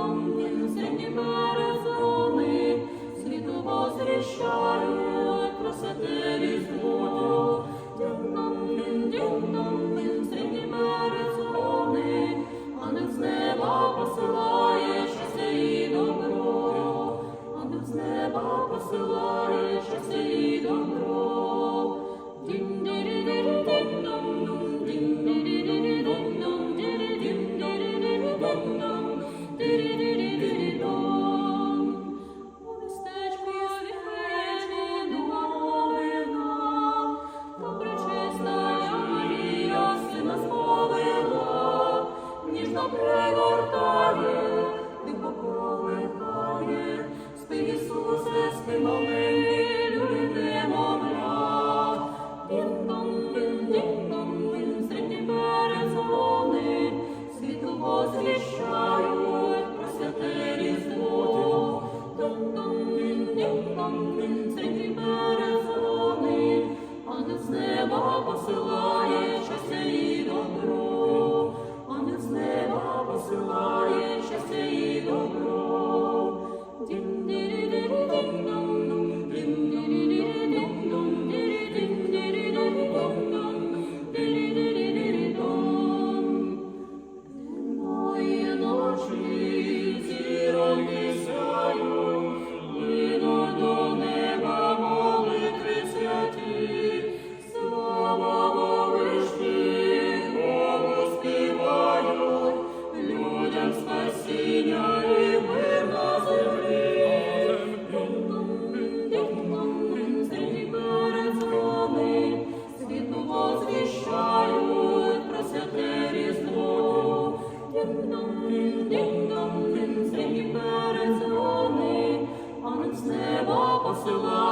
помилуйся, перезони, світу возріщають, просити різдво. Дюнномін, дюнномін, сині перезони, Ангел з неба посилає, щастя і добро, Ангел з неба посилає, щастя і добро. ніжно пригортає, диво полихає, спи Ісусе, спи молини, любити мовля, дім-дом, дім-дом, дім, середні передзвони, світло освіщають, про святе різдво, дом-дом, дім-дом, дім, середні передзвони, а не з неба посилає щастя тим, дим-дом, тим, сині передзвони, а ним з неба посила.